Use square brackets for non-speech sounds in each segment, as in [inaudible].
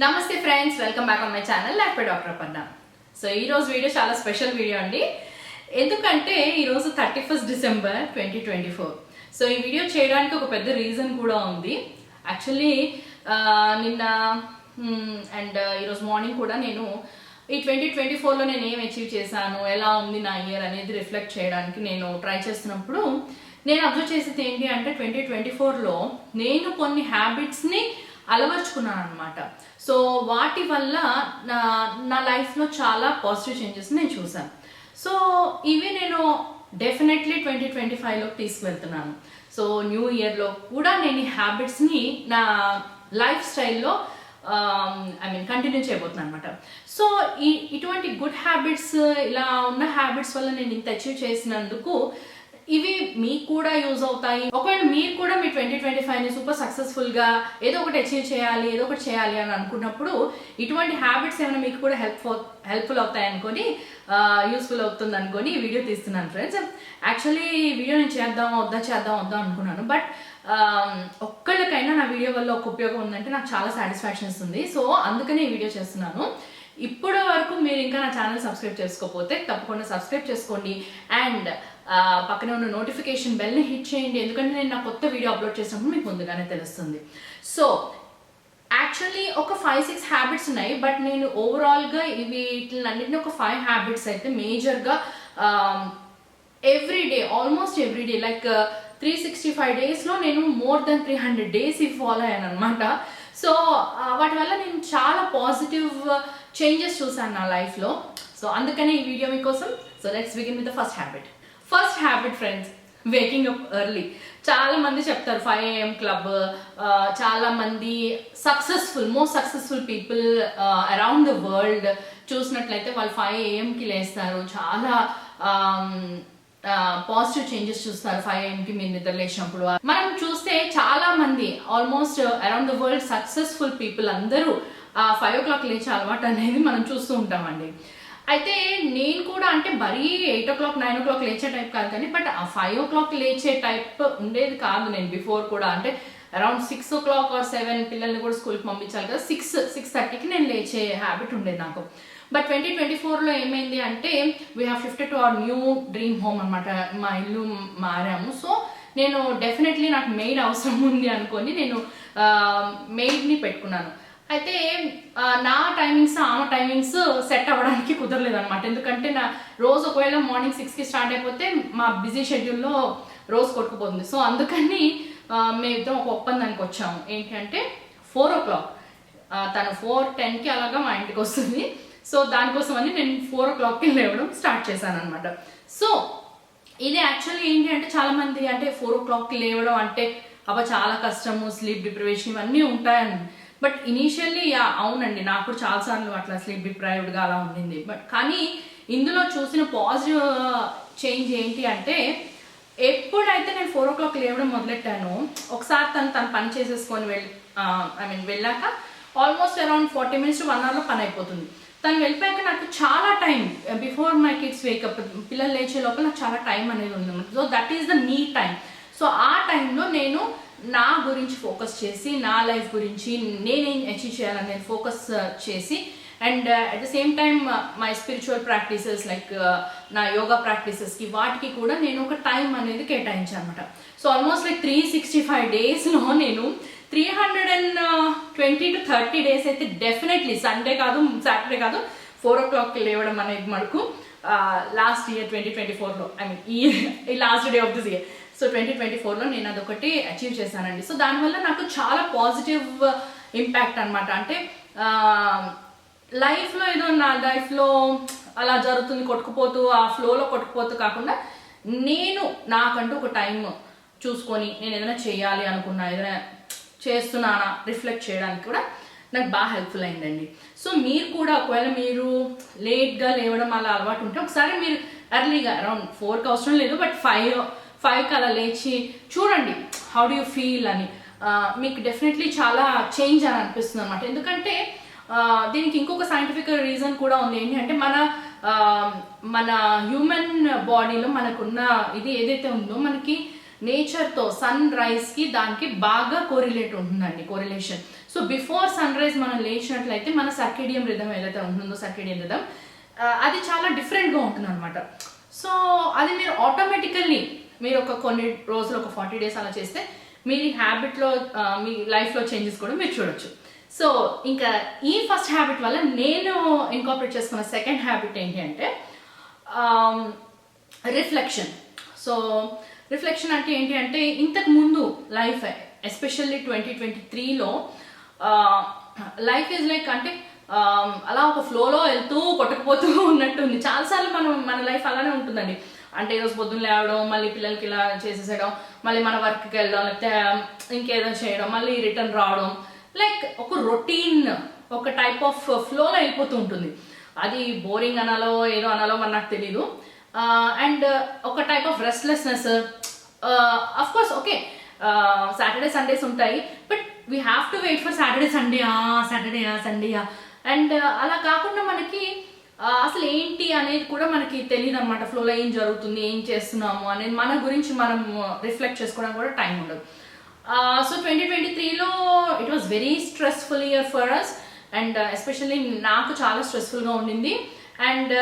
నమస్తే friends welcome back on my channel. లేకపోతే doctor పన్న సో ఈరోజు వీడియో చాలా స్పెషల్ వీడియో అండి. ఎందుకంటే ఈరోజు thirty first December twenty twenty four. So ఈ వీడియో చేయడానికి ఒక పెద్ద రీజన్ కూడా ఉంది. యాక్చువల్లీ నిన్న అండ్ ఈరోజు మార్నింగ్ కూడా నేను ఈ ట్వంటీ ట్వంటీ ఫోర్లో నేను ఏం అచీవ్ చేశాను ఎలా ఉంది నా ఇయర్ అనేది రిఫ్లెక్ట్ చేయడానికి నేను ట్రై చేస్తున్నప్పుడు నేను అబ్జర్వ్ చేసేది ఏంటి అంటే ట్వంటీ ట్వంటీ ఫోర్లో నేను కొన్ని హ్యాబిట్స్ని అలవర్చుకున్నాను అనమాట సో వాటి వల్ల నా నా లైఫ్లో చాలా పాజిటివ్ చేంజెస్ నేను చూసాను సో ఇవి నేను డెఫినెట్లీ ట్వంటీ ట్వంటీ ఫైవ్లోకి తీసుకువెళ్తున్నాను సో న్యూ ఇయర్లో కూడా నేను ఈ హ్యాబిట్స్ని నా లైఫ్ స్టైల్లో ఐ మీన్ కంటిన్యూ చేయబోతున్నాను అనమాట సో ఈ ఇటువంటి గుడ్ హ్యాబిట్స్ ఇలా ఉన్న హ్యాబిట్స్ వల్ల నేను ఇంత అచీవ్ చేసినందుకు ఇవి మీకు కూడా యూజ్ అవుతాయి. ఒకవేళ మీరు కూడా మీ ట్వంటీ ట్వంటీ ఫైవ్ని సూపర్ సక్సెస్ఫుల్గా ఏదో ఒకటి అచీవ్ చేయాలి ఏదో ఒకటి చేయాలి అని అనుకున్నప్పుడు ఇటువంటి హ్యాబిట్స్ ఏమైనా మీకు కూడా హెల్ప్ హెల్ప్ఫుల్ అవుతాయి అనుకొని యూస్ఫుల్ అవుతుంది అనుకొని ఈ వీడియో తీస్తున్నాను ఫ్రెండ్స్ యాక్చువల్లీ ఈ వీడియో నేను చేద్దాం వద్దా చేద్దాం వద్దాం అనుకున్నాను. బట్ ఒక్కళ్ళకైనా నా వీడియో వల్ల ఒక ఉపయోగం ఉందంటే నాకు చాలా సాటిస్ఫాక్షన్ ఇస్తుంది సో అందుకనే ఈ వీడియో చేస్తున్నాను. ఇప్పటి వరకు మీరు ఇంకా నా ఛానల్ సబ్స్క్రైబ్ చేసుకోకపోతే తప్పకుండా సబ్స్క్రైబ్ చేసుకోండి. అండ్ పక్కనే ఉన్న నోటిఫికేషన్ బెల్ని హిట్ చేయండి. ఎందుకంటే నేను నా కొత్త వీడియో అప్లోడ్ చేసినప్పుడు మీకు ముందుగానే తెలుస్తుంది. సో యాక్చువల్లీ ఒక ఫైవ్ సిక్స్ హ్యాబిట్స్ ఉన్నాయి. బట్ నేను ఓవరాల్గా um, uh, ఇవి వీటిలన్నింటినీ ఒక ఫైవ్ హ్యాబిట్స్ అయితే మేజర్గా every day almost every day like three sixty five డేస్లో నేను more than three hundred days ఇవి ఫాలో అయ్యాను అనమాట సో వాటి వల్ల నేను చాలా పాజిటివ్ చేంజెస్ చూసాను నా లైఫ్లో సో అందుకనే ఈ వీడియో మీకోసం. So let's begin with the first habit first habit friends waking up early చాలా మంది చెప్తారు ఫైవ్ ఏఎం క్లబ్ చాలా మంది successful most successful people around the world చూసినట్లయితే వాళ్ళు ఫైవ్ ఏఎంకి లేస్తారు. చాలా పాజిటివ్ చేంజెస్ చూస్తారు ఫైవ్ ఏఎంకి మీరు నిద్ర లేచినప్పుడు. మనం చూస్తే చాలా మంది almost around the world successful people అందరూ ఫైవ్ ఓ క్లాక్ లేచే అలవాటు అనేది మనం చూస్తూ ఉంటామండి. అయితే నేను కూడా అంటే మరీ eight o'clock nine o'clock లేచే టైప్ కాదు కానీ బట్ ఆ ఫైవ్ ఓ క్లాక్ లేచే టైప్ ఉండేది కాదు నేను బిఫోర్ కూడా. అంటే around six o'clock or seven పిల్లల్ని కూడా స్కూల్కి పంపించాలి కదా. సిక్స్ సిక్స్ థర్టీకి నేను లేచే హ్యాబిట్ ఉండేది నాకు. బట్ ట్వంటీ ట్వంటీ ఫోర్లో ఏమైంది అంటే we have shifted to our new dream home అనమాట మా ఇల్లు మారాము. సో నేను డెఫినెట్లీ నాకు మెయిడ్ అవసరం ఉంది అనుకొని నేను మెయిడ్ని పెట్టుకున్నాను. అయితే నా టైమింగ్స్ ఆమె టైమింగ్స్ సెట్ అవ్వడానికి కుదరలేదు అనమాట ఎందుకంటే నా రోజు ఒకవేళ మార్నింగ్ సిక్స్కి స్టార్ట్ అయిపోతే మా బిజీ షెడ్యూల్లో రోజు కొట్టుకుపోతుంది. సో అందుకని మేమిద్దరం ఒక ఒప్పందానికి వచ్చాము. ఏంటంటే ఫోర్ ఓ క్లాక్ తను ఫోర్ టెన్కి అలాగా మా ఇంటికి వస్తుంది. సో దానికోసం అని నేను ఫోర్ ఓ క్లాక్కి లేవడం స్టార్ట్ చేశాను అనమాట సో ఇది యాక్చువల్లీ ఏంటి అంటే చాలామంది అంటే ఫోర్ ఓ క్లాక్కి లేవడం అంటే అబ్బా చాలా కష్టము స్లీప్ డిప్రివేషన్ ఇవన్నీ ఉంటాయని. బట్ ఇనీషియల్లీ యా అవునండి. నాకు కూడా చాలాసార్లు అట్లా స్లీప్ డిప్రైవ్డ్గా అలా ఉండింది. బట్ కానీ ఇందులో చూసిన పాజిటివ్ చేంజ్ ఏంటి అంటే ఎప్పుడైతే నేను ఫోర్ ఓ క్లాక్ లేవడం మొదలెట్టానో ఒకసారి తను తను పని చేసేసుకొని వెళ్ళి ఐ మీన్ వెళ్ళాక almost around forty minutes one అవర్లో పని అయిపోతుంది. తను వెళ్ళిపోయాక నాకు చాలా time before my kids wake up పిల్లలు లేచే లోపల నాకు చాలా టైం అనేది ఉంది. So that is the me time so ఆ టైంలో నేను నా గురించి ఫోకస్ చేసి నా లైఫ్ గురించి నేనేం అచీవ్ చేయాలని ఫోకస్ చేసి and at the same time my spiritual practices like నా యోగా ప్రాక్టీసెస్కి వాటికి కూడా నేను ఒక టైం అనేది కేటాయించాను అనమాట so almost like three sixty five డేస్లో నేను three hundred and twenty to thirty days అయితే డెఫినెట్లీ సండే కాదు సాటర్డే కాదు ఫోర్ ఓ క్లాక్ లేవడం అనేది మనకు లాస్ట్ ఇయర్ ట్వంటీ ట్వంటీ ఫోర్లో ఐ మీన్ ఈ last day of this year so twenty twenty ఫోర్లో నేను అదొకటి అచీవ్ చేశానండి. సో దానివల్ల నాకు చాలా పాజిటివ్ ఇంపాక్ట్ అనమాట అంటే లైఫ్లో ఏదో నా లైఫ్లో అలా జరుగుతుంది కొట్టుకుపోతూ ఆ ఫ్లోలో కొట్టుకుపోతూ కాకుండా నేను నాకంటూ ఒక టైం చూసుకొని నేను ఏదైనా చేయాలి అనుకున్నా ఏదైనా చేస్తున్నానా రిఫ్లెక్ట్ చేయడానికి కూడా నాకు బాగా హెల్ప్ఫుల్ అయిందండి. సో మీరు కూడా ఒకవేళ మీరు లేట్గా లేవడం అలా అలవాటు ఉంటే ఒకసారి మీరు ఎర్లీగా అరౌండ్ ఫోర్కి అవసరం లేదు బట్ ఫైవ్ ఫైవ్కి కలా లేచి చూడండి హౌ డు యూ ఫీల్ అని. మీకు డెఫినెట్లీ చాలా చేంజ్ అని అనిపిస్తుంది అనమాట ఎందుకంటే దీనికి ఇంకొక సైంటిఫిక్ రీజన్ కూడా ఉంది. ఏంటంటే మన మన హ్యూమన్ బాడీలో మనకున్న ఇది ఏదైతే ఉందో మనకి నేచర్తో సన్ రైజ్కి దానికి బాగా కోరిలేట్ ఉంటుందండి correlation so before sunrise మనం లేచినట్లయితే మన సర్కేడియం రిధం ఏదైతే ఉంటుందో సర్కేడియం రిధం అది చాలా డిఫరెంట్గా ఉంటుంది అనమాట సో అది మీరు ఆటోమేటికల్లీ మీరు ఒక కొన్ని రోజులు ఒక ఫార్టీ డేస్ అలా చేస్తే మీ హ్యాబిట్లో మీ లైఫ్లో చేంజెస్ కూడా మీరు చూడొచ్చు. సో ఇంకా ఈ ఫస్ట్ హ్యాబిట్ వల్ల నేను ఇన్కాపరేట్ చేసుకున్న సెకండ్ హ్యాబిట్ ఏంటి అంటే రిఫ్లెక్షన్ సో రిఫ్లెక్షన్ అంటే ఏంటి అంటే ఇంతకు ముందు లైఫ్ ఎస్పెషల్లీ ట్వంటీ ట్వంటీ త్రీలో లైఫ్ ఈజ్ లైక్ అంటే అలా ఒక ఫ్లోలో వెళ్తూ కొట్టకపోతూ ఉన్నట్టుంది. చాలాసార్లు మనం మన లైఫ్ అలానే ఉంటుందండి. అంటే ఈరోజు పొద్దున్న లేవడం మళ్ళీ పిల్లలకి ఇలా చేసేసేయడం మళ్ళీ మన వర్క్కి వెళ్ళడం లేకపోతే um, ఇంకేదో చేయడం మళ్ళీ రిటర్న్ రావడం లైక్ ఒక రొటీన్ ఒక టైప్ ఆఫ్ ఫ్లోలో వెళ్ళిపోతూ ఉంటుంది. అది బోరింగ్ అనాలో ఏదో అనాలో మరి నాకు తెలీదు. Uh, అండ్ uh, ఒక type of restlessness of course okay Saturday Sundays ఉంటాయి but we have to wait for Saturday Sunday Saturday Sunday and అలా కాకుండా మనకి అసలు ఏంటి అనేది కూడా మనకి తెలియదు అనమాట ఫ్లోలో ఏం జరుగుతుంది ఏం చేస్తున్నాము అనేది మన గురించి మనం రిఫ్లెక్ట్ చేసుకోవడానికి కూడా టైం ఉండదు. సో ట్వంటీ ట్వంటీ త్రీలో it was very stressful year for us and especially నాకు చాలా స్ట్రెస్ఫుల్గా ఉండింది. And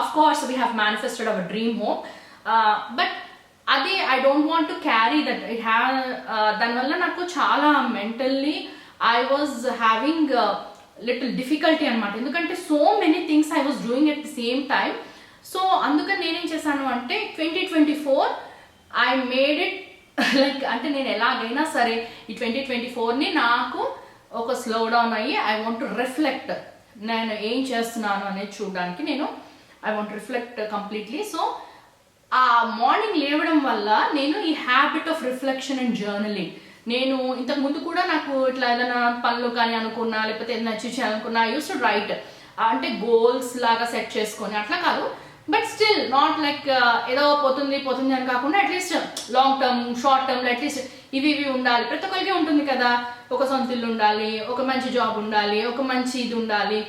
of course we have manifested our dream home but అది I don't want to carry that it హ్యా దానివల్ల నాకు చాలా mentally I was having little difficulty అనమాట ఎందుకంటే so many things I was doing at the same time so అందుకని నేనేం చేశాను అంటే twenty twenty four I made it like అంటే నేను ఎలాగైనా సరే ఈ ట్వంటీ ట్వంటీ ఫోర్ని నాకు ఒక స్లో డౌన్ అయ్యి ఐ వాంట్ టు రిఫ్లెక్ట్ నేను ఏం చేస్తున్నాను అనేది చూడడానికి నేను I want reflect completely so ఆ మార్నింగ్ లేవడం వల్ల నేను ఈ habit of reflection and journaling నేను ఇంతకు ముందు కూడా నాకు ఇట్లా ఏదైనా పనులు కానీ అనుకున్నా లేకపోతే ఏదైనా అచీవ్ చేయాలనుకున్నా ఐ యూస్ టు రైట్ అంటే గోల్స్ లాగా సెట్ చేసుకొని అట్లా కాదు. బట్ స్టిల్ నాట్ లైక్ ఏదో పోతుంది పోతుంది అని కాకుండా at least long term short term at least ఇవి ఇవి ఉండాలి. ప్రతి ఒక్కరికి ఉంటుంది కదా. ఒక సొంత ఇల్లు ఉండాలి ఒక మంచి జాబ్ ఉండాలి ఒక మంచి ఇది ఉండాలి.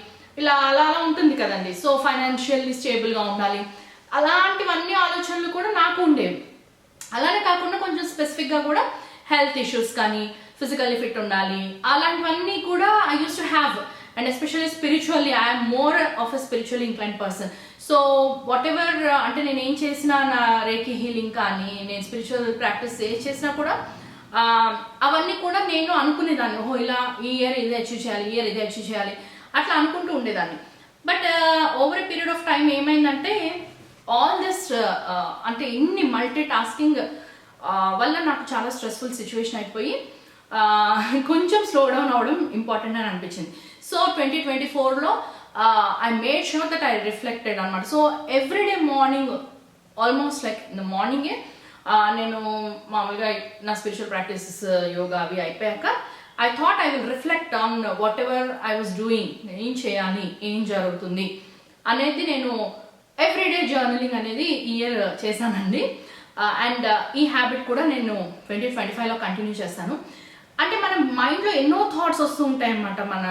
ఇలా అలా అలా ఉంటుంది కదండి. సో ఫైనాన్షియల్లీ స్టేబుల్గా ఉండాలి. అలాంటివన్నీ ఆలోచనలు కూడా నాకు ఉండేవి. అలానే కాకుండా కొంచెం స్పెసిఫిక్గా కూడా హెల్త్ ఇష్యూస్ కానీ ఫిజికల్లీ ఫిట్ ఉండాలి. అలాంటివన్నీ కూడా I use to have and especially spiritually I'm more of a spiritual incline person so whatever అంటే నేను ఏం చేసినా నా రేకి హీలింగ్ కానీ నేను స్పిరిచువల్ ప్రాక్టీస్ ఏ చేసినా కూడా అవన్నీ కూడా నేను అనుకునేదాన్ని. ఓహో ఇలా ఈ ఇయర్ ఇది అచీవ్ చేయాలి ఇయర్ ఇది అచీవ్ చేయాలి. అట్లా అనుకుంటూ ఉండేదాన్ని. But over period of time ఏమైందంటే ఆల్ దిస్ అంటే ఇన్ని మల్టీ టాస్కింగ్ వల్ల నాకు చాలా స్ట్రెస్ఫుల్ సిచ్యువేషన్ అయిపోయి కొంచెం స్లో డౌన్ అవడం ఇంపార్టెంట్ అని అనిపించింది. సో ట్వంటీ ట్వంటీ ఫోర్లో I made sure that I reflected అనమాట so everyday morning almost like in the మార్నింగే నేను మామూలుగా నా స్పిరిచువల్ ప్రాక్టీసెస్ యోగా అవి అయిపోయాక I thought I will reflect on whatever I was doing ఏం చేయాలి? ఏం జరుగుతుంది? అనేది నేను ఎవ్రీడే జర్నలింగ్ అనేది ఇయర్ చేశానండి. Uh, అండ్ uh, ఈ హ్యాబిట్ కూడా నేను ట్వంటీ ట్వంటీ ఫైవ్లో కంటిన్యూ చేస్తాను. అంటే మన మైండ్లో ఎన్నో థాట్స్ వస్తూ ఉంటాయి అన్నమాట. మన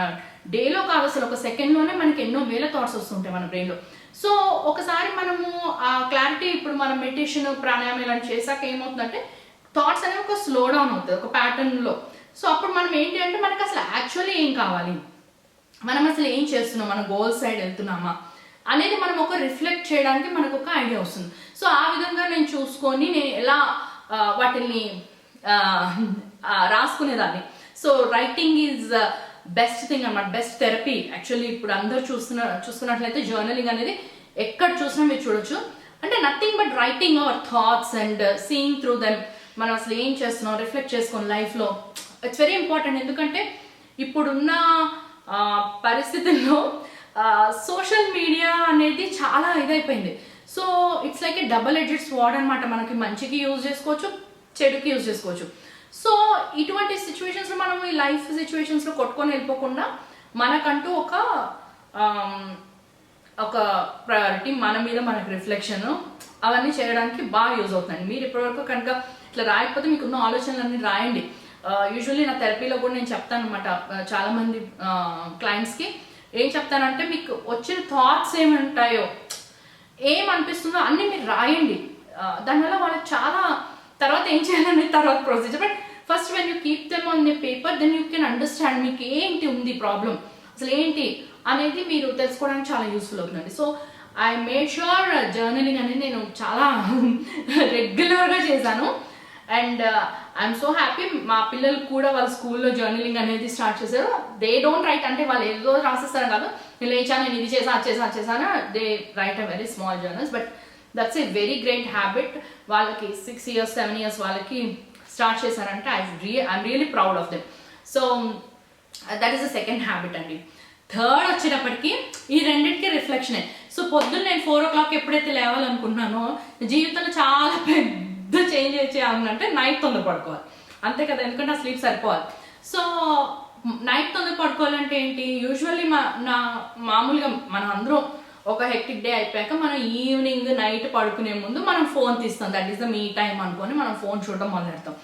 డేలో కాదు అసలు ఒక సెకండ్లోనే మనకి ఎన్నో వేల థాట్స్ వస్తుంటాయి మన బ్రెయిన్లో సో ఒకసారి మనము ఆ క్లారిటీ ఇప్పుడు మనం మెడిటేషన్ ప్రాణాయామం ఇలాంటి చేశాక ఏమవుతుందంటే థాట్స్ అనేవి ఒక స్లో డౌన్ అవుతుంది ఒక ప్యాటర్న్లో సో అప్పుడు మనం ఏంటి అంటే మనకి అసలు యాక్చువల్లీ ఏం కావాలి? మనం అసలు ఏం చేస్తున్నాం? మన గోల్ సైడ్ వెళ్తున్నామా? అనేది మనం ఒక రిఫ్లెక్ట్ చేయడానికి మనకు ఒక ఐడియా వస్తుంది. సో ఆ విధంగా నేను చూసుకొని నేను ఎలా వాటిని రాసుకునేదాన్ని. So writing is best thing అన్నమాట. బెస్ట్ థెరపీ యాక్చువల్లీ ఇప్పుడు అందరూ చూస్తున్న చూస్తున్నట్లయితే జర్నలింగ్ అనేది ఎక్కడ చూసినా మీరు చూడొచ్చు. అంటే nothing but writing our thoughts and seeing through them మనం అసలు ఏం చేస్తున్నాం? రిఫ్లెక్ట్ చేసుకోండి లైఫ్లో ఇట్స్ వెరీ ఇంపార్టెంట్ ఎందుకంటే ఇప్పుడున్న పరిస్థితుల్లో సోషల్ మీడియా అనేది చాలా ఇదైపోయింది. So it's like a double edged sword అనమాట మనకి మంచికి యూజ్ చేసుకోవచ్చు చెడుకి యూజ్ చేసుకోవచ్చు. సో ఇటువంటి సిచ్యువేషన్స్లో మనం ఈ లైఫ్ సిచ్యువేషన్స్లో కొట్టుకొని వెళ్ళిపోకుండా మనకంటూ ఒక um, ఒక ప్రయారిటీ మన మీద మనకి రిఫ్లెక్షన్ అవన్నీ చేయడానికి బాగా యూజ్ అవుతుందండి. మీరు ఇప్పటివరకు కనుక ఇట్లా రాయకపోతే మీకు ఉన్న ఆలోచనలన్నీ రాయండి. Uh, యూజువల్లీ నా థెరపీలో కూడా నేను చెప్తాను అనమాట uh, చాలామంది uh, క్లయింట్స్కి ఏం చెప్తానంటే మీకు వచ్చిన థాట్స్ ఏమి ఉంటాయో ఏమనిపిస్తుందో అన్ని అన్నీ మీరు రాయండి. దానివల్ల వాళ్ళకి చాలా తర్వాత ఏం చేయాలనే తర్వాత procedure but first when you keep them on the paper then you can understand మీకు ఏంటి ఉంది ప్రాబ్లం అసలు ఏంటి అనేది మీరు తెలుసుకోవడానికి చాలా యూస్ఫుల్ అవుతుందండి. So I made sure journaling అనేది నేను చాలా [laughs] రెగ్యులర్గా చేశాను. అండ్ ఐఎమ్ సో హ్యాపీ మా పిల్లలు కూడా వాళ్ళ స్కూల్లో జర్నలింగ్ అనేది స్టార్ట్ చేశారు. దే డోంట్ రైట్ అంటే వాళ్ళు ఏదో రాసేస్తారు కాదు. లేచాను నేను ఇది చేసా అది చేసా అది చేశాను they write a very small journals but that's a very great habit వాళ్ళకి సిక్స్ ఇయర్స్ సెవెన్ ఇయర్స్ వాళ్ళకి స్టార్ట్ చేశారంటే I real I'm really proud of them so that is the second habit అండి. థర్డ్ వచ్చేటప్పటికి ఈ రెండింటికి రిఫ్లెక్షనే so పొద్దున్న నేను four ఓ clock ఎప్పుడైతే లేవాలనుకుంటున్నానో జీవితంలో చాలా పెద్ద చేంజ్ చేయాలంటే నైట్ తొందర పడుకోవాలి అంతే కదా ఎందుకంటే ఆ స్లీప్ సరిపోవాలి. సో నైట్ తొందర పడుకోవాలంటే ఏంటి? యూజువల్లీ మా నా మామూలుగా మనం అందరం ఒక హెక్టిక్ డే అయిపోయాక మనం ఈవినింగ్ నైట్ పడుకునే ముందు మనం ఫోన్ తీస్తాం. That is the me time అనుకొని మనం ఫోన్ చూడడం మొదలెడతాం.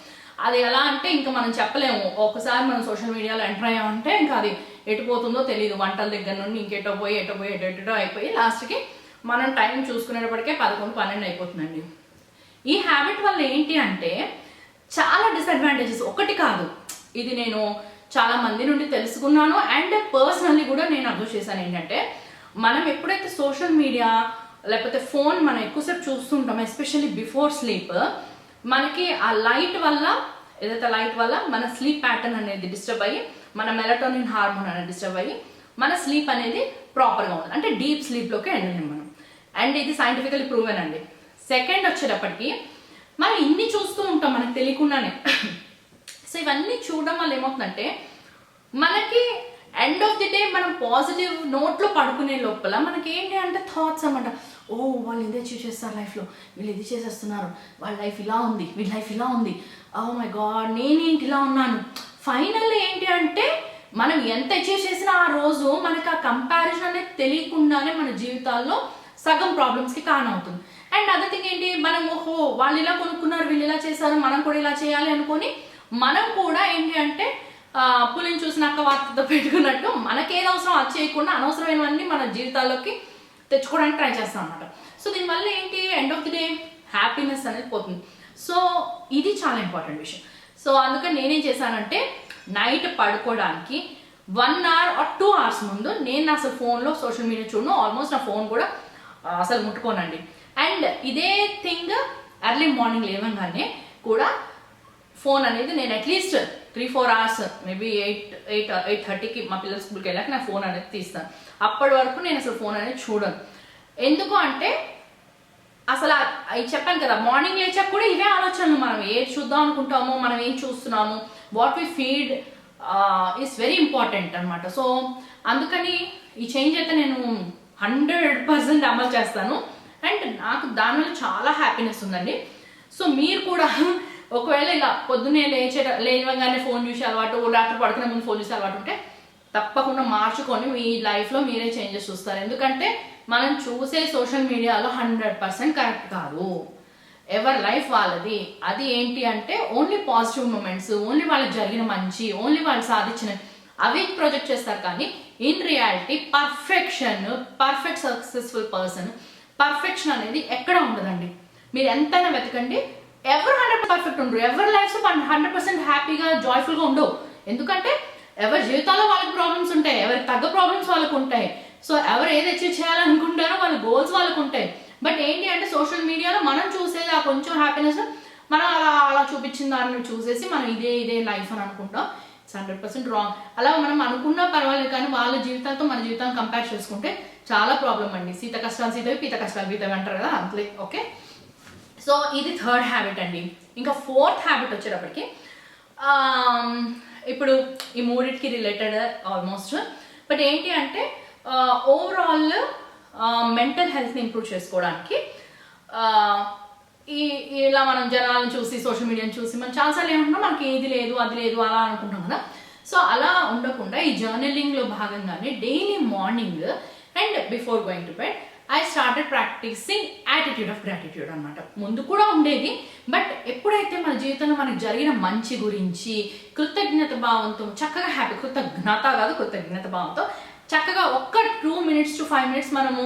అది ఎలా అంటే ఇంకా మనం చెప్పలేము. ఒకసారి మనం సోషల్ మీడియాలో ఎంటర్ అయ్యామంటే ఇంకా అది ఎటుపోతుందో తెలియదు వంటల దగ్గర నుండి ఇంకెటో పోయి ఎటో పోయి ఎటో ఎటో అయిపోయి లాస్ట్కి మనం టైం చూసుకునేటప్పటికే పదకొండు పన్నెండు అయిపోతుందండి. ఈ హ్యాబిట్ వల్ల ఏంటి అంటే చాలా డిసడ్వాంటేజెస్ ఒకటి కాదు. ఇది నేను చాలా మంది నుండి తెలుసుకున్నాను. అండ్ పర్సనల్లీ కూడా నేను అబ్జర్వ్ చేశాను ఏంటంటే మనం ఎప్పుడైతే సోషల్ మీడియా లేకపోతే ఫోన్ మనం ఎక్కువసేపు చూస్తుంటాం ఎస్పెషల్లీ బిఫోర్ స్లీప్ మనకి ఆ లైట్ వల్ల ఏదైతే లైట్ వల్ల మన స్లీప్ ప్యాటర్న్ అనేది డిస్టర్బ్ అయ్యి మన మెలటోనిన్ హార్మోన్ అనేది డిస్టర్బ్ అయ్యి మన స్లీప్ అనేది ప్రాపర్గా ఉంటుంది. అంటే డీప్ స్లీప్లోకి వెళ్ళలేము మనం. అండ్ ఇది సైంటిఫికలీ ప్రూవెన్ అండి. సెకండ్ వచ్చేటప్పటికి మనం ఇన్ని చూస్తూ ఉంటాం మనకు తెలియకుండానే. సో ఇవన్నీ చూడడం వల్ల ఏమవుతుందంటే మనకి ఎండ్ ఆఫ్ ది డే మనం పాజిటివ్ నోట్లో పడుకునే లోపల మనకి ఏంటి అంటే థాట్స్ అనమాట ఓ వాళ్ళు ఇది అచీవ్ చేస్తారు లైఫ్లో వీళ్ళు ఇది చేసేస్తున్నారు. వాళ్ళ లైఫ్ ఇలా ఉంది. వీళ్ళ లైఫ్ ఇలా ఉంది. Oh ఓ మై గాడ్ నేనేంటి ఇలా ఉన్నాను? ఫైనల్ ఏంటి అంటే మనం ఎంత అచీవ్ చేసినా ఆ రోజు మనకి ఆ కంపారిజన్ అనేది తెలియకుండానే మన జీవితాల్లో సగం ప్రాబ్లమ్స్కి కారణం అవుతుంది అండ్ అదర్ థింగ్ ఏంటి? మనం ఓహో వాళ్ళు ఇలా కొనుక్కున్నారు వీళ్ళు ఇలా చేశారు మనం కూడా ఇలా చేయాలి అనుకొని మనం కూడా ఏంటి అంటే పులిని చూసినాక వార్తతో పెట్టుకున్నట్టు మనకేది అవసరం అది చేయకుండా అనవసరమైనవన్నీ మన జీవితాల్లోకి తెచ్చుకోవడానికి ట్రై చేస్తాం అనమాట సో దీనివల్ల ఏంటి? End of the day happiness అనేది పోతుంది. సో ఇది చాలా ఇంపార్టెంట్ విషయం. సో అందుకని నేనేం చేశానంటే నైట్ పడుకోవడానికి one hour or two hours ముందు నేను అసలు ఫోన్లో సోషల్ మీడియా చూడను. ఆల్మోస్ట్ నా ఫోన్ కూడా అసలు ముట్టుకోనండి. అండ్ ఇదే థింగ్ ఎర్లీ మార్నింగ్ లేవగానే కూడా ఫోన్ అనేది నేను at least three four hours maybe eight eight eight థర్టీకి మా పిల్లల స్కూల్కి వెళ్ళాక నా ఫోన్ అనేది తీస్తాను. అప్పటి వరకు నేను అసలు ఫోన్ అనేది చూడను. ఎందుకు అంటే అసలు అవి చెప్పాను కదా మార్నింగ్ లేచాక కూడా ఇవే ఆలోచనలు మనం ఏది చూద్దాం అనుకుంటామో మనం ఏం చూస్తున్నాము what we feed is very important అనమాట సో అందుకని ఈ చేంజ్ అయితే నేను హండ్రెడ్ పర్సెంట్ అమలు చేస్తాను. అండ్ నాకు దానివల్ల చాలా హ్యాపీనెస్ ఉందండి. సో మీరు కూడా ఒకవేళ ఇలా పొద్దున్నే లేచే లేవగానే ఫోన్ చూసే అలవాటు రాత్రి పడుకునే ముందు ఫోన్ చూసే అలవాటు ఉంటే తప్పకుండా మార్చుకొని మీ లైఫ్లో మీరే చేంజెస్ చూస్తారు. ఎందుకంటే మనం చూసే సోషల్ మీడియాలో హండ్రెడ్ పర్సెంట్ కరెక్ట్ కాదు. ఎవరి లైఫ్ వాళ్ళది. అది ఏంటి అంటే ఓన్లీ పాజిటివ్ మూమెంట్స్ ఓన్లీ వాళ్ళకి జరిగిన మంచి ఓన్లీ వాళ్ళు సాధించిన అవి ప్రొజెక్ట్ చేస్తారు కానీ in reality perfection perfect successful person perfection అనేది ఎక్కడ ఉండదండి. మీరు ఎంతైనా వెతకండి ఎవరు హండ్రెడ్ పర్ఫెక్ట్ ఉండరు. ఎవరి లైఫ్ హండ్రెడ్ పర్సెంట్ హ్యాపీగా జాయ్ఫుల్గా ఉండవు. ఎందుకంటే ఎవరి జీవితాల్లో వాళ్ళకి ప్రాబ్లమ్స్ ఉంటాయి. ఎవరికి తగ్గ ప్రాబ్లమ్స్ వాళ్ళకు ఉంటాయి. సో ఎవరు ఏది అచీవ్ చేయాలనుకుంటారో వాళ్ళ గోల్స్ వాళ్ళకు ఉంటాయి. బట్ ఏంటి అంటే సోషల్ మీడియాలో మనం చూసేది ఆ కొంచెం హ్యాపీనెస్ మనం అలా అలా చూపించిన దాన్ని చూసేసి మనం ఇదే ఇదే లైఫ్ అని అనుకుంటాం. ఇట్స్ హండ్రెడ్ పర్సెంట్ రాంగ్ అలా మనం అనుకున్నా పర్వాలేదు కానీ వాళ్ళ జీవితాలతో మన జీవితాన్ని కంపేర్ చేసుకుంటే చాలా ప్రాబ్లం అండి. సీత కష్టాలు సీతవి పీత కష్టాలు పీతవి అంటారు కదా అంతే. ఓకే సో ఇది థర్డ్ హ్యాబిట్ అండి. ఇంకా ఫోర్త్ హ్యాబిట్ వచ్చేటప్పటికి ఇప్పుడు ఈ మూడింటికి రిలేటెడ్ ఆల్మోస్ట్ బట్ ఏంటి అంటే ఓవరాల్ మెంటల్ హెల్త్ని ఇంప్రూవ్ చేసుకోవడానికి ఈ ఇలా మనం జనాలను చూసి సోషల్ మీడియాని చూసి మనం చాలాసార్లు ఏమంటున్నాం మనకి ఏది లేదు అది లేదు అలా అనుకుంటాం కదా. సో అలా ఉండకుండా ఈ జర్నలింగ్లో భాగంగానే daily morning and before going to bed I started practicing attitude of gratitude అనమాట ముందు కూడా ఉండేది బట్ ఎప్పుడైతే మన జీవితంలో మనకు జరిగిన మంచి గురించి కృతజ్ఞత భావంతో చక్కగా హ్యాపీ కృతజ్ఞత కాదు కృతజ్ఞత భావంతో చక్కగా ఒక్క two minutes to five minutes మనము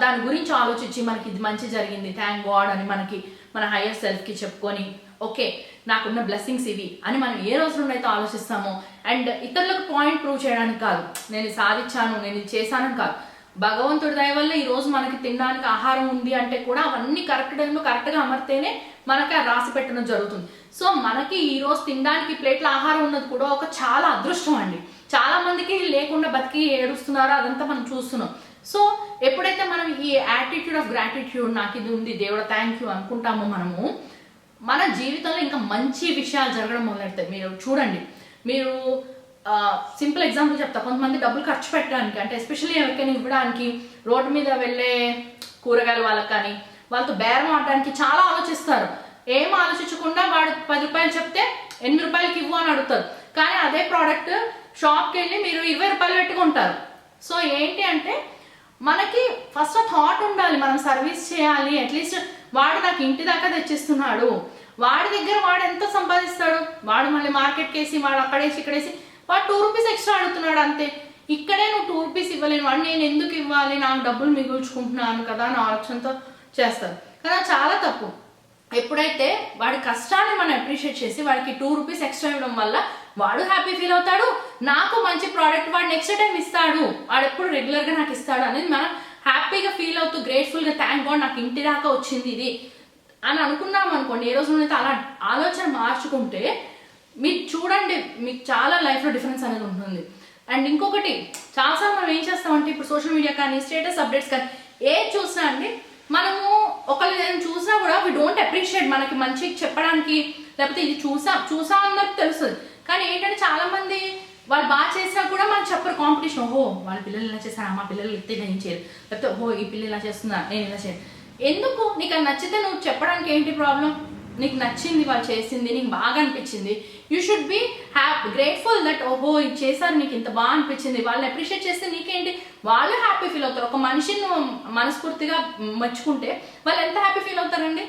దాని గురించి ఆలోచించి మనకి ఇది మంచి జరిగింది థ్యాంక్ గాడ్ అని మనకి మన హయ్యర్ సెల్ఫ్కి చెప్పుకొని ఓకే నాకున్న బ్లెస్సింగ్స్ ఇవి అని మనం ఏ రోజు నుండి అయితే ఆలోచిస్తామో అండ్ ఇతరులకు పాయింట్ ప్రూవ్ చేయడానికి కాదు నేను సాధించాను నేను చేశాను చేశానని కాదు. భగవంతుడి దయ వల్ల ఈ రోజు మనకి తినడానికి ఆహారం ఉంది అంటే కూడా అవన్నీ కరెక్ట్ టైంలో కరెక్ట్గా అమర్తేనే మనకి ఆ రాసి పెట్టడం జరుగుతుంది. సో మనకి ఈ రోజు తినడానికి ప్లేట్ల ఆహారం ఉన్నది కూడా ఒక చాలా అదృష్టం అండి. చాలా మందికి లేకుండా బతికి ఏడుస్తున్నారో అదంతా మనం చూస్తున్నాం. సో ఎప్పుడైతే మనం ఈ యాటిట్యూడ్ ఆఫ్ గ్రాటిట్యూడ్ నాకు ఇది ఉంది దేవుడు థ్యాంక్ యూ అనుకుంటామో మనము మన జీవితంలో ఇంకా మంచి విషయాలు జరగడం మొదలెడతాయి. మీరు చూడండి. మీరు సింపుల్ ఎగ్జాంపుల్ చెప్తా. కొంతమంది డబ్బులు ఖర్చు పెట్టడానికి అంటే ఎస్పెషల్లీ ఎవరికైనా ఇవ్వడానికి రోడ్డు మీద వెళ్ళే కూరగాయల వాళ్ళకి కానీ వాళ్ళతో బేరం ఆడడానికి చాలా ఆలోచిస్తారు. ఏం ఆలోచించకుండా వాడు పది రూపాయలు చెప్తే ఎనిమిది రూపాయలకి ఇవ్వు అని అడుగుతారు. కానీ అదే ప్రోడక్ట్ షాప్కి వెళ్ళి మీరు ఇరవై రూపాయలు పెట్టుకుంటారు. సో ఏంటి అంటే మనకి ఫస్ట్ థాట్ ఉండాలి. మనం సర్వీస్ చేయాలి. అట్లీస్ట్ వాడు నాకు ఇంటి దాకా తెచ్చిస్తున్నాడు. వాడి దగ్గర వాడు ఎంత సంపాదిస్తాడు? వాడు మళ్ళీ మార్కెట్కి వేసి వాడు అక్కడేసి ఇక్కడేసి వాడు టూ రూపీస్ ఎక్స్ట్రా అడుగుతున్నాడు అంతే. ఇక్కడే నువ్వు టూ రూపీస్ ఇవ్వలేను. వాడు నేను ఎందుకు ఇవ్వాలి? నాకు డబ్బులు మిగుల్చుకుంటున్నాను కదా అని ఆలోచనతో చేస్తారు కదా చాలా తప్పు. ఎప్పుడైతే వాడి కష్టాన్ని మనం అప్రిషియేట్ చేసి వాడికి టూ రూపీస్ ఎక్స్ట్రా ఇవ్వడం వల్ల వాడు హ్యాపీ ఫీల్ అవుతాడు నాకు మంచి ప్రోడక్ట్ వాడు నెక్స్ట్ టైం ఇస్తాడు వాడు ఎప్పుడు రెగ్యులర్గా నాకు ఇస్తాడు అనేది మనం హ్యాపీగా ఫీల్ అవుతూ గ్రేట్ఫుల్గా థ్యాంక్ గాడ్ నాకు ఇంటి దాకా వచ్చింది ఇది అని అనుకున్నాం అనుకోండి ఏ రోజు అయితే అలా ఆలోచన మార్చుకుంటే మీరు చూడండి మీకు చాలా లైఫ్లో డిఫరెన్స్ అనేది ఉంటుంది. అండ్ ఇంకొకటి చాలాసార్లు మనం ఏం చేస్తామంటే ఇప్పుడు సోషల్ మీడియా కానీ స్టేటస్ అప్డేట్స్ కానీ ఏది చూసినా అండి మనము ఒకళ్ళు ఏదైనా చూసినా కూడా వి డోంట్ అప్రిషియేట్ మనకి మంచి చెప్పడానికి లేకపోతే ఇది చూసా చూసా అన్నట్టు తెలుస్తుంది. కానీ ఏంటంటే చాలా మంది వాళ్ళు బాగా చేసినా కూడా మనకు చెప్పరు కాంపిటీషన్ ఓహో వాళ్ళ పిల్లలు ఇలా చేశారు? మా పిల్లలు ఇస్తే నేను చేయరు. లేకపోతే ఓహో ఈ పిల్లలు ఇలా చేస్తున్నా నేను ఇలా చేయను. ఎందుకు? నీకు అది నచ్చితే నువ్వు చెప్పడానికి ఏంటి ప్రాబ్లం నీకు నచ్చింది వాళ్ళు చేసింది నీకు బాగా అనిపించింది. You should be happy grateful that ఓహో ఇది చేశారు నీకు ఇంత బాగా అనిపించింది. వాళ్ళని అప్రిషియేట్ చేస్తే నీకేంటి? వాళ్ళు హ్యాపీ ఫీల్ అవుతారు. ఒక మనిషిని మనస్ఫూర్తిగా మెచ్చుకుంటే వాళ్ళు ఎంత హ్యాపీ ఫీల్ అవుతారండి?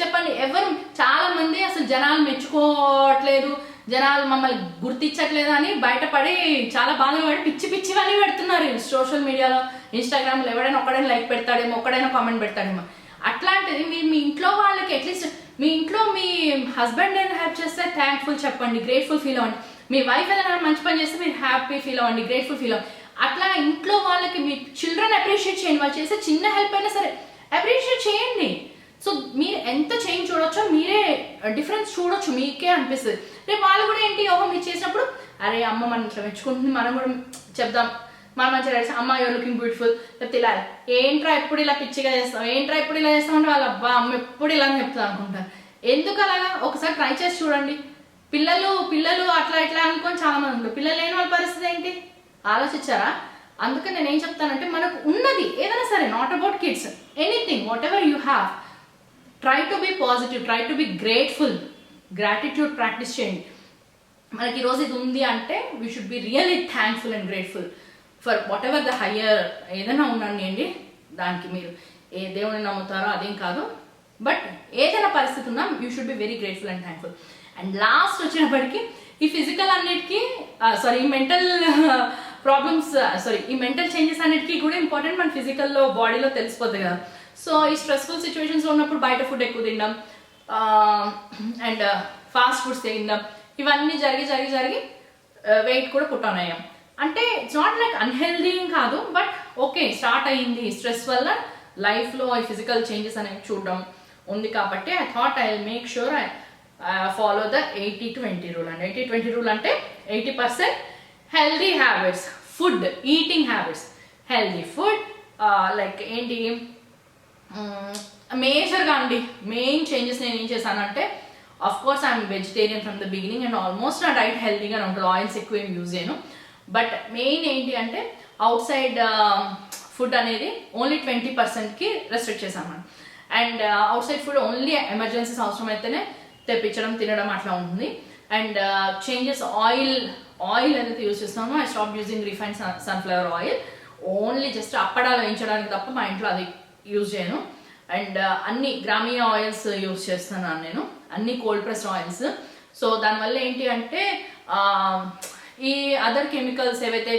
చెప్పండి. ఎవరు చాలా మంది అసలు జనాలు మెచ్చుకోవట్లేదు జనాలు మమ్మల్ని గుర్తించట్లేదు అని బయటపడి చాలా బాధలు పడి పిచ్చి పిచ్చివన్నీ పెడుతున్నారు సోషల్ మీడియాలో ఇన్స్టాగ్రామ్లో ఎవడైనా ఒక్కడైనా లైక్ పెడతాడేమో ఒక్కడైనా కామెంట్ పెడతాడేమో. అట్లాంటిది మీరు మీ ఇంట్లో వాళ్ళకి అట్లీస్ట్ మీ ఇంట్లో మీ హస్బెండ్ ఏదైనా హెల్ప్ చేస్తే థ్యాంక్ఫుల్ చెప్పండి గ్రేట్ఫుల్ ఫీల్ అవ్వండి. మీ వైఫ్ ఏదైనా మంచి పని చేస్తే మీరు హ్యాపీ ఫీల్ అవ్వండి గ్రేట్ఫుల్ ఫీల్ అవ్వండి. అట్లా ఇంట్లో వాళ్ళకి మీ చిల్డ్రన్ అప్రిషియేట్ చేయండి వాళ్ళు చేసే చిన్న హెల్ప్ అయినా సరే అప్రిషియేట్ చేయండి. సో మీరు ఎంత చేంజ్ చూడొచ్చో మీరే డిఫరెన్స్ చూడొచ్చు మీకే అనిపిస్తుంది. రేపు వాళ్ళు కూడా ఏంటి ఓహో మీరు చేసినప్పుడు అరే అమ్మ మనం ఇట్లా మెచ్చుకుంటుంది మనం కూడా చెప్దాం. మనం మంచిగా చేస్తాం అమ్మ యూర్ లుకింగ్ బ్యూటిఫుల్ లేకపోతే ఇలా ఏంట్రా ఎప్పుడు ఇలా పిచ్చిగా చేస్తాం ఏంట్రా ఎప్పుడు ఇలా చేస్తాం అంటే వాళ్ళ అబ్బా అమ్మ ఎప్పుడు ఇలా చెప్తాను అనుకుంటారు. ఎందుకు అలాగా? ఒకసారి ట్రై చేసి చూడండి. పిల్లలు పిల్లలు అట్లా ఇట్లా అనుకొని చాలా మంది ఉంటారు. పిల్లలు లేని వాళ్ళ పరిస్థితి ఏంటి? ఆలోచించారా? అందుకని నేను ఏం చెప్తానంటే మనకు ఉన్నది ఏదైనా సరే not about kids anything whatever you have try to be positive try to be grateful gratitude practice చేయండి. మనకి ఈరోజు ఇది ఉంది అంటే we should be really thankful and grateful for whatever the higher ఏదైనా ఉండండి దానికి మీరు ఏ దేవుని నమ్ముతారో అదేం కాదు. బట్ ఏదైనా పరిస్థితి ఉన్నా you should be very grateful and thankful and last వచ్చినప్పటికీ ఈ ఫిజికల్ అన్నిటికీ సారీ ఈ మెంటల్ ప్రాబ్లమ్స్ సారీ ఈ మెంటల్ చేంజెస్ అన్నిటికీ కూడా ఇంపార్టెంట్ మన ఫిజికల్లో బాడీలో తెలిసిపోద్ది కదా. సో ఈ స్ట్రెస్ఫుల్ సిచ్యువేషన్స్లో ఉన్నప్పుడు బయట ఫుడ్ ఎక్కువ తినడం అండ్ ఫాస్ట్ ఫుడ్స్ తినడం ఇవన్నీ జరిగి జరిగి జరిగి వెయిట్ కూడా పుట్టానయ్యాం అంటే ఇట్స్ నాట్ లైక్ అన్హెల్దీ కాదు బట్ ఓకే స్టార్ట్ అయ్యింది స్ట్రెస్ వల్ల. లైఫ్లో ఈ ఫిజికల్ చేంజెస్ అనేవి చూడడం ఉంది కాబట్టి I thought I make sure I follow the eighty twenty rule and eighty twenty rule అంటే eighty percent healthy habits food eating habits healthy food like ఏంటి? Mm, మేజర్గా అండి మెయిన్ చేంజెస్ నేను ఏం చేశానంటే of course I'm vegetarian from the beginning and almost నా diet హెల్దీగానే ఉంటుంది. ఆయిల్స్ ఎక్కువ ఏం యూజ్ చేయను. బట్ మెయిన్ ఏంటి అంటే అవుట్ సైడ్ ఫుడ్ అనేది ఓన్లీ ట్వంటీ పర్సెంట్కి రెస్ట్రిక్ట్ చేశాను మనం and outside food only emergencies అవసరమైతేనే తెప్పించడం తినడం అట్లా ఉంటుంది. అండ్ చేంజెస్ ఆయిల్ ఆయిల్ ఏదైతే యూజ్ చేస్తామో I stop using refine sunflower oil only just అప్పడాలు వేయించడానికి తప్ప మా ఇంట్లో అది యూజ్ చేయను. అండ్ uh, అన్ని గ్రామీణ ఆయిల్స్ యూజ్ చేస్తున్నాను నేను. అన్ని కోల్డ్ ప్రెస్ ఆయిల్స్ సో దానివల్ల ఏంటి అంటే uh, ఈ అదర్ కెమికల్స్ ఏవైతే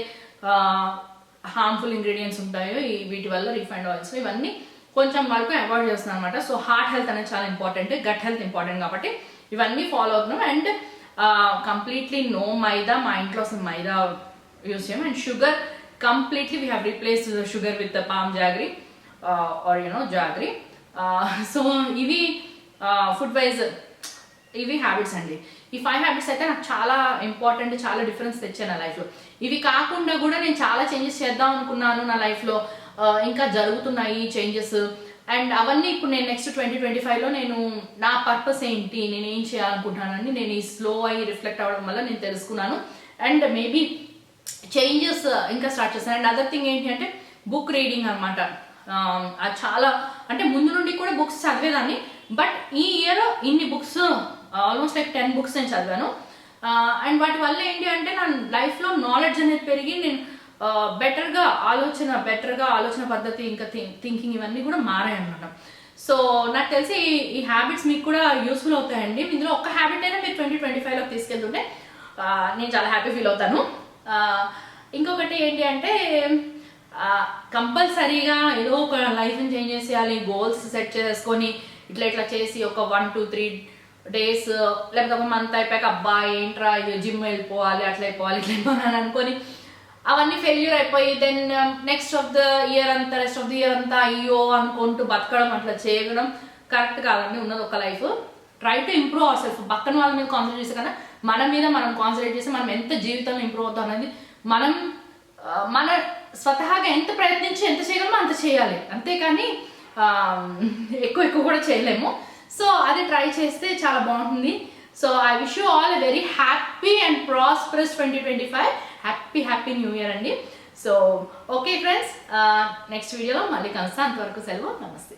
హార్మ్ఫుల్ ఇంగ్రీడియంట్స్ ఉంటాయో ఈ వీటి వల్ల రిఫైండ్ ఆయిల్స్ ఇవన్నీ కొంచెం వరకు అవాయిడ్ చేస్తున్నాను అనమాట సో హార్ట్ హెల్త్ అనేది చాలా ఇంపార్టెంట్ గట్ హెల్త్ ఇంపార్టెంట్ కాబట్టి ఇవన్నీ ఫాలో అవుతున్నాం. అండ్ కంప్లీట్లీ నో మైదా మా ఇంట్లో అసలు మైదా యూస్ చేయం and sugar completely we have replace sugar with palm jaggery or you know jaggery so ఇవి ఫుడ్ వైజ్ ఇవి హ్యాబిట్స్ అండి. ఈ ఫైవ్ హ్యాబిట్స్ అయితే నాకు చాలా ఇంపార్టెంట్ చాలా డిఫరెన్స్ తెచ్చాయి నా లైఫ్లో ఇవి కాకుండా కూడా నేను చాలా చేంజెస్ చేద్దాం అనుకున్నాను నా లైఫ్లో ఇంకా జరుగుతున్నాయి చేంజెస్ అండ్ అవన్నీ ఇప్పుడు నేను నెక్స్ట్ ట్వంటీ ట్వంటీ ఫైవ్లో నేను నా పర్పస్ ఏంటి నేను ఏం చేయాలనుకుంటున్నానని నేను ఈ స్లో అయ్యి రిఫ్లెక్ట్ అవ్వడం వల్ల నేను తెలుసుకున్నాను. అండ్ మేబీ చేంజెస్ ఇంకా స్టార్ట్ చేస్తాను. అండ్ అదర్ థింగ్ ఏంటి అంటే బుక్ రీడింగ్ అనమాట అది చాలా అంటే ముందు నుండి కూడా బుక్స్ చదివేదాన్ని. బట్ ఈ ఇయర్ ఇన్ని books almost like ten books నేను చదివాను. అండ్ వాటి వల్ల ఏంటి అంటే నా లైఫ్లో నాలెడ్జ్ అనేది పెరిగి నేను బెటర్గా ఆలోచన బెటర్గా ఆలోచన పద్ధతి ఇంకా థింకింగ్ ఇవన్నీ కూడా మారాయి అనమాట సో నాకు తెలిసి ఈ- హ్యాబిట్స్ మీకు కూడా యూస్ఫుల్ అవుతాయండి. ఇందులో ఒక హ్యాబిట్ అయినా మీరు ట్వంటీ ట్వంటీ ఫైవ్లోకి తీసుకెళ్తుంటే నేను చాలా హ్యాపీ ఫీల్ అవుతాను. ఇంకొకటి ఏంటి అంటే కంపల్సరీగా ఏదో ఒక లైఫ్ని చేంజ్ చేసేయాలి గోల్స్ సెట్ చేసుకొని ఇట్లా ఇట్లా చేసి ఒక వన్ టూ త్రీ డేస్ లేకపోతే ఒక మంత్ అయిపోయాక అబ్బా ఏంట్రా జిమ్ వెళ్ళిపోవాలి అట్లా అయిపోవాలి ఇట్లా అయిపోవాలి అని అనుకొని అవన్నీ ఫెయిల్యూర్ అయిపోయి then next of the year అంతా రెస్ట్ ఆఫ్ ద ఇయర్ అంతా అయ్యో అనుకుంటూ బతకడం అట్లా చేయడం కరెక్ట్ కాదండి ఉన్నది ఒక life try to improve our self పక్కన వాళ్ళ మీద కాన్సన్ట్రేట్ చేసే కన్నా మన మీద మనం కాన్సన్ట్రేట్ చేసి మనం ఎంత జీవితంలో ఇంప్రూవ్ అవుతాం అనేది మనం మన స్వతహాగా ఎంత ప్రయత్నించి ఎంత చేయగలమో అంత చేయాలి. అంతేకాని ఎక్కువ ఎక్కువ కూడా చేయలేము. సో అది ట్రై చేస్తే చాలా బాగుంటుంది. So I wish you all a very happy and prosperous twenty twenty five happy happy new year అండి సో ఓకే ఫ్రెండ్స్ నెక్స్ట్ వీడియోలో మళ్ళీ కలుస్తా. అంతవరకు సెలవు. నమస్తే.